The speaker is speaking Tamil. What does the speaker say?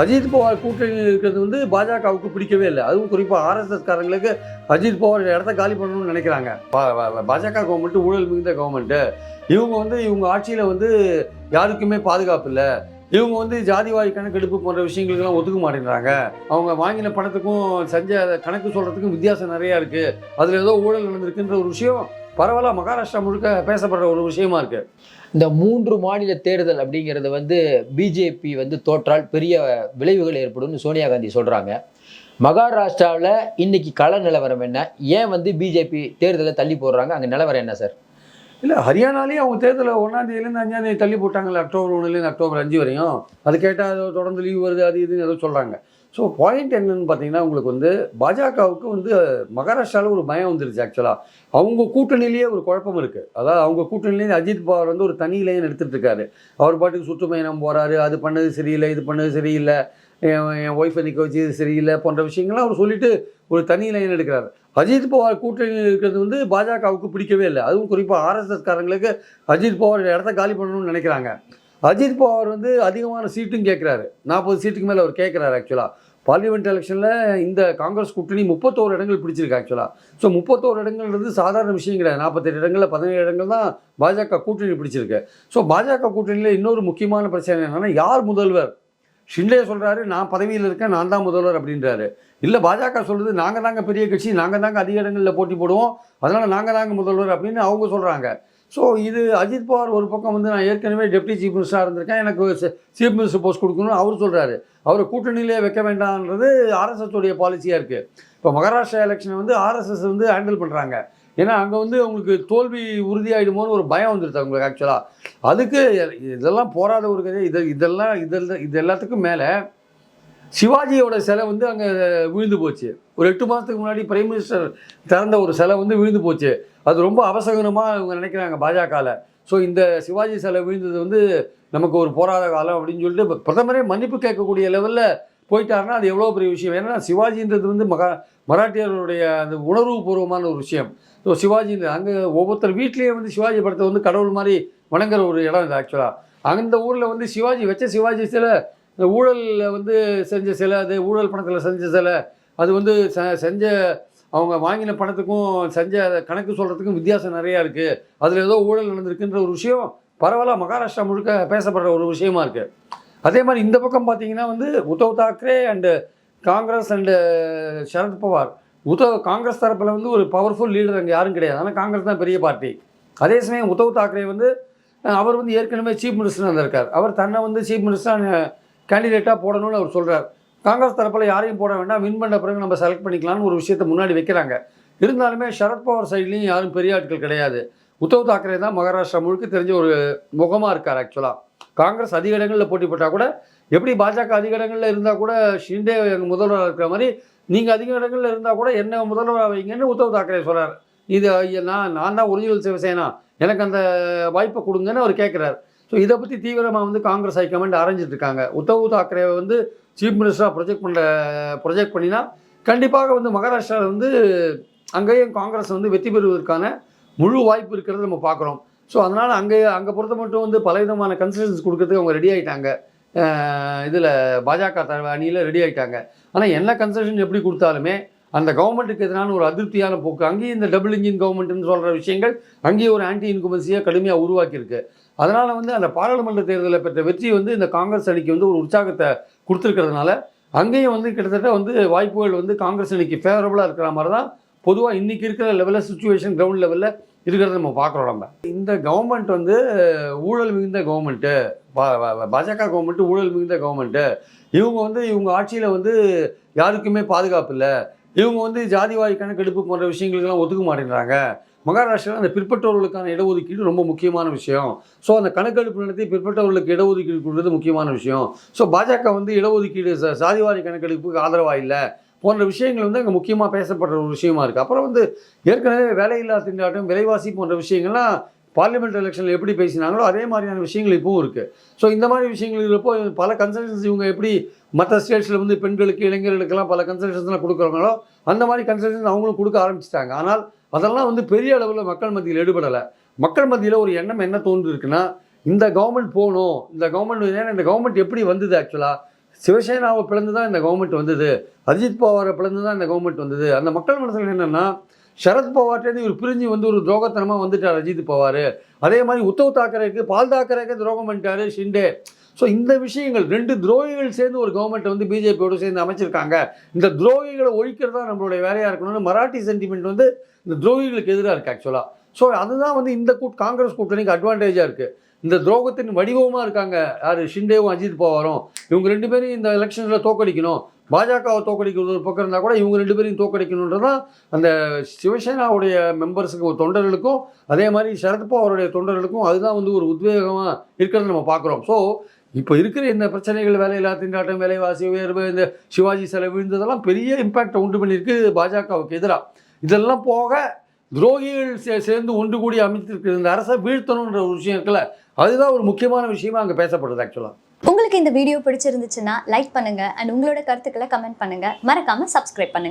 அஜித் பவார் கூட்டணி இருக்கிறது வந்து பாஜகவுக்கு பிடிக்கவே இல்லை. அதுவும் குறிப்பாக ஆர்எஸ்எஸ் காரங்களுக்கு அஜித் பவார் இடத்த காலி பண்ணணும்னு நினைக்கிறாங்க. பாஜக கவர்மெண்ட் ஊழல் மிகுந்த கவர்மெண்ட்டு இவங்க வந்து இவங்க ஆட்சியில் வந்து யாருக்குமே பாதுகாப்பு இல்லை. இவங்க வந்து ஜாதிவாரி கணக்கெடுப்பு போன்ற விஷயங்களுக்கெல்லாம் ஒத்துக்க மாட்டேங்கிறாங்க அவங்க வாங்கின பணத்துக்கும் செஞ்ச கணக்கு சொல்கிறதுக்கும் வித்தியாசம் நிறையா இருக்குது அதில் ஏதோ ஊழல் நடந்திருக்குன்ற ஒரு விஷயம் பரவாயில்ல மகாராஷ்டிரா முழுக்க பேசப்படுற ஒரு விஷயமா இருக்குது இந்த மூன்று மாநில தேர்தல் அப்படிங்கிறது வந்து பிஜேபி வந்து தோற்றால் பெரிய விளைவுகள் ஏற்படும்னு சோனியா காந்தி சொல்கிறாங்க மகாராஷ்டிராவில் இன்னைக்கு கள நிலவரம் என்ன? ஏன் வந்து பிஜேபி தேர்தலை தள்ளி போடுறாங்க? அங்கே நிலவரம் என்ன சார்? இல்லை ஹரியானாலேயே அவங்க தேர்தலில் ஒன்றாந்தேதியிலேருந்து அஞ்சாந்தேதி தள்ளி போட்டாங்கல்ல அக்டோபர் ஒன்றுலேருந்து அக்டோபர் அஞ்சு வரையும். அது கேட்டால் அது தொடர்ந்து லீவ் வருது அது இதுன்னு ஏதோ சொல்கிறாங்க ஸோ பாயிண்ட் என்னன்னு பார்த்தீங்கன்னா உங்களுக்கு வந்து பாஜகவுக்கு வந்து மகாராஷ்டிராவில் ஒரு பயம் வந்துருச்சு ஆக்சுவலாக அவங்க கூட்டணியிலேயே ஒரு குழப்பம் இருக்குது அதாவது அவங்க கூட்டணியிலேயே அஜித் பவார் வந்து ஒரு தனி லைன் எடுத்துகிட்டு இருக்காரு. அவர் பாட்டுக்கு சுற்றுப்பயணம் போகிறாரு அது பண்ணது சரியில்லை இது பண்ணது சரியில்லை. என் என் ஒய்ஃபை நிற்க வச்சு இது சரியில்லை போன்ற விஷயங்கள்லாம் அவர் சொல்லிட்டு ஒரு தனி லைன் எடுக்கிறார். அஜித் பவார் கூட்டணியில் இருக்கிறது வந்து பாஜகவுக்கு பிடிக்கவே இல்லை. அதுவும் குறிப்பாக ஆர்எஸ்எஸ் காரங்களுக்கு அஜித் பவார் இடத்த காலி பண்ணணும்னு நினைக்கிறாங்க. அஜித் பவார் வந்து அதிகமான சீட்டும் கேட்குறாரு நாற்பது சீட்டுக்கு மேலே அவர் கேட்குறாரு ஆக்சுவலாக பார்லிமெண்ட் எலெக்ஷனில் இந்த காங்கிரஸ் கூட்டணி முப்பத்தோரு இடங்கள் பிடிச்சிருக்கு ஆக்சுவலாக ஸோ முப்பத்தோரு இடங்கள்ன்றது சாதாரண விஷயம் கிடையாது. நாற்பத்தெட்டு இடங்களில் பதினேழு இடங்கள் தான் பாஜக கூட்டணி பிடிச்சிருக்கு. ஸோ பாஜக கூட்டணியில் இன்னொரு முக்கியமான பிரச்சனை என்னென்னா யார் முதல்வர்? ஷிண்டே சொல்கிறாரு நான் பதவியில் இருக்கேன் நான் தான் முதல்வர் அப்படின்றாரு. இல்லை பாஜக சொல்கிறது நாங்கள் தாங்க பெரிய கட்சி நாங்கள் தாங்க அதிக இடங்களில் போட்டி போடுவோம் அதனால் நாங்கள் தாங்க முதல்வர் அப்படின்னு அவங்க சொல்கிறாங்க ஸோ இது அஜித் பவார் ஒரு பக்கம் வந்து நான் ஏற்கனவே டெப்டி சீஃப் மினிஸ்டராக இருந்திருக்கேன். எனக்கு சீஃப் மினிஸ்டர் போஸ்ட் கொடுக்கணும்னு அவர் சொல்கிறாரு அவர் கூட்டணியிலே வைக்க வேண்டாம்ன்றது ஆர்எஸ்எஸ் உடைய பாலிசியாக இருக்குது இப்போ மகாராஷ்டிரா எலெக்ஷனை வந்து ஆர்எஸ்எஸ் வந்து ஹேண்டில் பண்ணுறாங்க ஏன்னா அங்கே வந்து அவங்களுக்கு தோல்வி உறுதியாயிடுமோன்னு ஒரு பயம் வந்துருது அவங்களுக்கு ஆக்சுவலாக அதுக்கு இதெல்லாம் போராத ஒரு கதை. இது இதெல்லாம் இதெல்லாம் இது எல்லாத்துக்கும் மேலே சிவாஜியோட சிலை வந்து அங்கே விழுந்து போச்சு. ஒரு எட்டு மாதத்துக்கு முன்னாடி பிரைம் மினிஸ்டர் திறந்த ஒரு சிலை வந்து விழுந்து போச்சு. அது ரொம்ப அவசகனமாக இவங்க நினைக்கிறாங்க பாஜகவில் ஸோ இந்த சிவாஜி சிலை விழுந்தது வந்து நமக்கு ஒரு போராத காலம் அப்படின்னு சொல்லிட்டு இப்போ பிரதமரே மன்னிப்பு கேட்கக்கூடிய லெவலில் போயிட்டாருன்னா அது எவ்வளோ பெரிய விஷயம்? ஏன்னா சிவாஜின்றது வந்து மகா மராட்டியர்களுடைய அந்த உணர்வுபூர்வமான ஒரு விஷயம். ஸோ சிவாஜி அங்கே ஒவ்வொருத்தர் வீட்லேயே வந்து சிவாஜி படத்தை வந்து கடவுள் மாதிரி வணங்குற ஒரு இடம் இது ஆக்சுவலாக அந்த ஊரில் வந்து சிவாஜி வச்ச சிவாஜி சிலை இந்த ஊழலில் வந்து செஞ்ச சிலை அது ஊழல் பணத்தில் செஞ்ச சிலை அது வந்து ச செஞ்ச அவங்க வாங்கின பணத்துக்கும் செஞ்ச கணக்கு சொல்கிறதுக்கும் வித்தியாசம் நிறையா இருக்குது அதில் ஏதோ ஊழல் நடந்திருக்குன்ற ஒரு விஷயம் பரவாயில்ல மகாராஷ்டிரா முழுக்க பேசப்படுற ஒரு விஷயமா இருக்குது அதே மாதிரி இந்த பக்கம் பார்த்தீங்கன்னா வந்து Uddhav Thackeray and Congress and Sharad Pawar Uddhav Congress தரப்பில் வந்து ஒரு பவர்ஃபுல் லீடர் அங்கே யாரும் கிடையாது. ஆனால் காங்கிரஸ் தான் பெரிய பார்ட்டி அதே சமயம் உத்தவ் தாக்கரே வந்து அவர் வந்து ஏற்கனவே சீஃப் மினிஸ்டர் இருந்திருக்கார். அவர் தன்னை வந்து சீஃப் மினிஸ்டராக கேண்டிடேட்டாக போடணும்னு அவர் சொல்கிறார் காங்கிரஸ் தரப்பில் யாரையும் போட வேண்டாம். வின் பண்ண பிறகு நம்ம செலக்ட் பண்ணிக்கலாம்னு ஒரு விஷயத்தை முன்னாடி வைக்கிறாங்க. இருந்தாலுமே சரத்பவார் சைட்லேயும் யாரும் பெரிய ஆட்கள் கிடையாது. உத்தவ் தாக்கரே தான் மகாராஷ்டிரா முழுக்க தெரிஞ்ச ஒரு முகமாக இருக்கார் ஆக்சுவலாக காங்கிரஸ் அதிக இடங்களில் போட்டி போட்டால் கூட எப்படி பாஜக அதிக இடங்களில் இருந்தால் கூட ஷிண்டே எங்கள் முதல்வராக இருக்கிற மாதிரி நீங்கள் அதிக இடங்களில் இருந்தால் கூட என்ன முதல்வராக வைங்கன்னு உத்தவ் தாக்கரே சொல்கிறார் இது நான் நான் தான் ஒரிஜினல் சிவசேனா. எனக்கு அந்த வாய்ப்பை கொடுங்கன்னு அவர் கேட்குறாரு ஸோ இதை பற்றி தீவிரமாக வந்து காங்கிரஸ் ஹைகமாண்ட் அரைஞ்சிட்டு இருக்காங்க. உத்தவ் தாக்கரே வந்து சீஃப் மினிஸ்டராக ப்ரொஜெக்ட் பண்ண ப்ரொஜெக்ட் பண்ணினா கண்டிப்பாக வந்து மகாராஷ்டிராவில் வந்து அங்கேயும் காங்கிரஸ் வந்து வெற்றி பெறுவதற்கான முழு வாய்ப்பு இருக்கிறத நம்ம பார்க்குறோம். ஸோ அதனால் அங்கே அங்கே பொறுத்த மட்டும் வந்து பலவிதமான கன்செஷன்ஸ் கொடுக்கறதுக்கு அவங்க ரெடி ஆகிட்டாங்க இதில் பாஜக த அணியில் ரெடி ஆகிட்டாங்க ஆனால் என்ன கன்செஷன் எப்படி கொடுத்தாலுமே அந்த கவர்மெண்ட்டுக்கு எதிரான ஒரு அதிருப்தியான போக்கு அங்கேயும் இந்த டபுள் இன்ஜின் கவர்மெண்ட்னு சொல்கிற விஷயங்கள் அங்கேயும் ஒரு ஆன்டி இன்குமன்சியாக கடுமையாக உருவாக்கியிருக்கு. அதனால் வந்து அந்த பாராளுமன்ற தேர்தலில் பெற்ற வெற்றி வந்து இந்த காங்கிரஸ் அணிக்கு வந்து ஒரு உற்சாகத்தை கொடுத்துருக்கிறதுனால அங்கேயும் வந்து கிட்டத்தட்ட வந்து வாய்ப்புகள் வந்து காங்கிரஸ் அணிக்கு ஃபேவரபுளாக இருக்கிற மாதிரி தான் பொதுவாக இன்றைக்கி இருக்கிற லெவலில் சுச்சுவேஷன் கிரவுண்ட் லெவலில் இருக்கிறத நம்ம பார்க்குறோம் நம்ம. இந்த கவர்மெண்ட் வந்து ஊழல் மிகுந்த கவர்மெண்ட்டு பாஜக கவர்மெண்ட்டு ஊழல் மிகுந்த கவர்மெண்ட்டு இவங்க வந்து இவங்க ஆட்சியில் வந்து யாருக்குமே பாதுகாப்பு இல்லை. இவங்க வந்து ஜாதிவாரி கணக்கெடுப்பு போன்ற விஷயங்களுக்கெல்லாம் ஒத்துக்க மாட்டேங்கிறாங்க மகாராஷ்டிராவில் அந்த பிற்பட்டவர்களுக்கான இடஒதுக்கீடு ரொம்ப முக்கியமான விஷயம். ஸோ அந்த கணக்கெடுப்பு நடத்தி பிற்பட்டவர்களுக்கு இடஒதுக்கீடு கொடுக்குறது முக்கியமான விஷயம். ஸோ பாஜக வந்து இடஒதுக்கீடு ச- சாதிவாரி கணக்கெடுப்புக்கு ஆதரவாக இல்லை. போன்ற விஷயங்கள் வந்து அங்கே முக்கியமாக பேசப்படுற ஒரு விஷயமா இருக்குது அப்புறம் வந்து ஏற்கனவே வேலையில்லா திண்டாட்டம் விலைவாசி போன்ற விஷயங்கள்லாம் பார்லிமெண்ட் எலெக்ஷனில் எப்படி பேசினாங்களோ அதே மாதிரியான விஷயங்கள் இப்பவும் இருக்குது ஸோ இந்த மாதிரி விஷயங்கள் இருப்போ பல கன்சல்டன்ஸ் இவங்க எப்படி மற்ற ஸ்டேட்ஸில் வந்து பெண்களுக்கு இளைஞர்களுக்கெல்லாம் பல கன்சல்டன்ஸ்லாம் கொடுக்குறாங்களோ அந்த மாதிரி கன்சல்டன்ஸ் அவங்களும் கொடுக்க ஆரம்பிச்சிட்டாங்க. ஆனால் அதெல்லாம் வந்து பெரிய அளவில் மக்கள் மத்தியில் எடுபடலை மக்கள் மத்தியில் ஒரு எண்ணம் என்ன தோன்றிருக்குன்னா இந்த கவர்மெண்ட் போகணும். இந்த கவர்மெண்ட் ஏன்னா இந்த கவர்மெண்ட் எப்படி வந்தது ஆக்சுவலாக சிவசேனாவை பிளந்து தான் இந்த கவர்மெண்ட் வந்தது. அஜித் பவாரை பிளந்து தான் இந்த கவர்மெண்ட் வந்தது. அந்த மக்கள் மனசில் என்னென்னா சரத் பவார்ட்டேருந்து இவர் பிரிஞ்சு வந்து ஒரு துரோகத்தனமாக வந்துட்டார் அஜித் பவார். அதே மாதிரி உத்தவ் தாக்கரேக்கு பால் தாக்கரேக்கு துரோகம் பண்ணிட்டாரு ஷிண்டே. ஸோ இந்த விஷயங்கள் ரெண்டு துரோகிகள் சேர்ந்து ஒரு கவர்மெண்ட்டை வந்து பிஜேபியோடு சேர்ந்து அமைச்சிருக்காங்க. இந்த துரோகிகளை ஒழிக்கிறது தான் நம்மளுடைய வேலையாக இருக்கணும்னு மராட்டி சென்டிமெண்ட் வந்து இந்த துரோகிகளுக்கு எதிராக இருக்குது ஆக்சுவலாக ஸோ அதுதான் வந்து இந்த கூட் காங்கிரஸ் கூட்டணிக்கு அட்வான்டேஜாக இருக்குது இந்த துரோகத்தின் வடிவமாக இருக்காங்க யார்? ஷிண்டேவும் அஜித் பவாரும். இவங்க ரெண்டு பேரும் இந்த எலெக்ஷனில் தோக்கடிக்கணும். பாஜகவை தோக்கடிக்கிறது ஒரு பக்கம் இருந்தால் கூட இவங்க ரெண்டு பேரையும் தோக்கடிக்கணுன்றது தான் அந்த சிவசேனாவுடைய மெம்பர்ஸுக்கு தொண்டர்களுக்கும் அதே மாதிரி சரத்பவாருடைய தொண்டர்களுக்கும் அதுதான் வந்து ஒரு உத்வேகமாக இருக்கிறத நம்ம பார்க்குறோம். ஸோ இப்போ இருக்கிற இந்த பிரச்சனைகள் வேலையில்லா திண்டாட்டம் வேலைவாசி உயர்வு இந்த சிவாஜி செலவு விழுந்ததெல்லாம் பெரிய இம்பேக்டை உண்டு பண்ணியிருக்கு பாஜகவுக்கு எதிராக இதெல்லாம் போக துரோகிகள் சே- சேர்ந்து ஒன்று கூடி அமைத்திருக்கிற இந்த அரசை வீழ்த்தணுன்ற ஒரு விஷயம் இருக்குல்ல அதுதான் ஒரு முக்கியமான விஷயமா அங்கே பேசப்படுது ஆக்சுவலாக உங்களுக்கு இந்த வீடியோ பிடிச்சிருந்துச்சுன்னா லைக் பண்ணுங்க. அண்ட் உங்களோட கருத்துக்களை கமெண்ட் பண்ணுங்க. மறக்காம சப்ஸ்கிரைப் பண்ணுங்க.